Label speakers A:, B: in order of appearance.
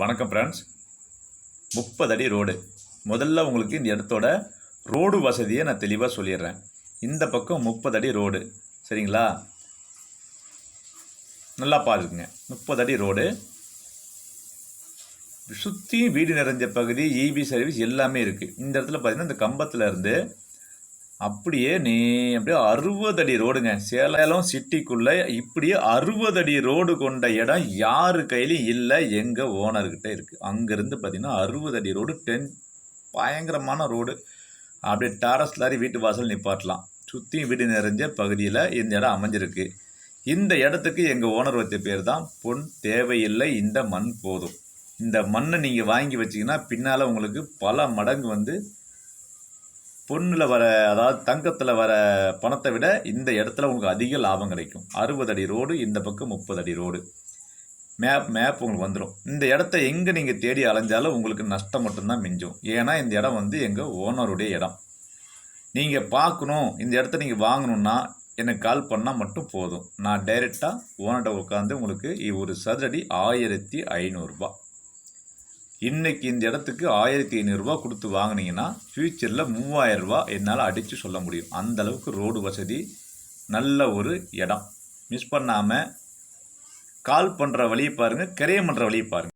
A: வணக்கம் ஃப்ரெண்ட்ஸ் முப்பது அடி ரோடு. முதல்ல உங்களுக்கு இந்த இடத்தோட ரோடு வசதியை நான் தெளிவாக சொல்லிடுறேன். இந்த பக்கம் முப்பது அடி ரோடு. சரிங்களா? நல்லா பாருங்க. முப்பது அடி ரோடு. சுற்றி வீடு நிறைஞ்ச பகுதி இபி சர்வீஸ் எல்லாமே இருக்குது இந்த இடத்துல பார்த்திங்கன்னா இந்த கம்பத்தில் இருந்து அப்படியே நீ அப்படியே அறுபது அடி ரோடுங்க. சேலம் சிட்டிக்குள்ளே இப்படியே அறுபது அடி ரோடு கொண்ட இடம் யாரு கையிலையும் இல்லை எங்கள் ஓனர்கிட்ட இருக்குது அங்கேருந்து பார்த்தீங்கன்னா அறுபது அடி ரோடு டென் பயங்கரமான ரோடு. அப்படியே டாரஸ் லாரி வீட்டு வாசல் நிப்பாட்டலாம். சுற்றியும் வீடு நிறைஞ்ச பகுதியில் இந்த இடம் அமைஞ்சிருக்கு. இந்த இடத்துக்கு எங்கள் ஓனர் வச்ச பேர் தான் பொன் தேவையில்லை இந்த மண் போதும். இந்த மண்ணை நீங்கள் வாங்கி வச்சிங்கன்னா பின்னால் உங்களுக்கு பல மடங்கு வந்து பொண்ணில் வர அதாவது தங்கத்தில் வர பணத்தை விட இந்த இடத்துல உங்களுக்கு அதிக லாபம் கிடைக்கும். அறுபது அடி ரோடு இந்த பக்கம் முப்பது அடி ரோடு. மேப் மேப் உங்களுக்கு வந்துடும் இந்த இடத்த எங்கே நீங்கள் தேடி அலைஞ்சாலும் உங்களுக்கு நஷ்டம் மட்டும்தான் மிஞ்சும். ஏன்னா இந்த இடம் வந்து எங்கள் ஓனருடைய இடம். நீங்கள் பார்க்கணும் இந்த இடத்த நீங்கள் வாங்கணுன்னா எனக்கு கால் பண்ணால் மட்டும் போதும். நான் டைரெக்டாக ஓனர்கிட்ட உட்காந்து உங்களுக்கு ஒரு சதுரடி ஆயிரத்தி ஐநூறுரூபா இன்னைக்கு இந்த இடத்துக்கு ஆயிரத்தி ஐநூறுரூவா கொடுத்து வாங்கினீங்கன்னா ஃப்யூச்சரில் மூவாயிரரூபா என்னால் அடித்து சொல்ல முடியும். அந்த அளவுக்கு ரோடு வசதி நல்ல ஒரு இடம். மிஸ் பண்ணாமல் கால் பண்ணுற வழியை பாருங்கள் கிரையம் பண்ணுற வழியை பாருங்கள்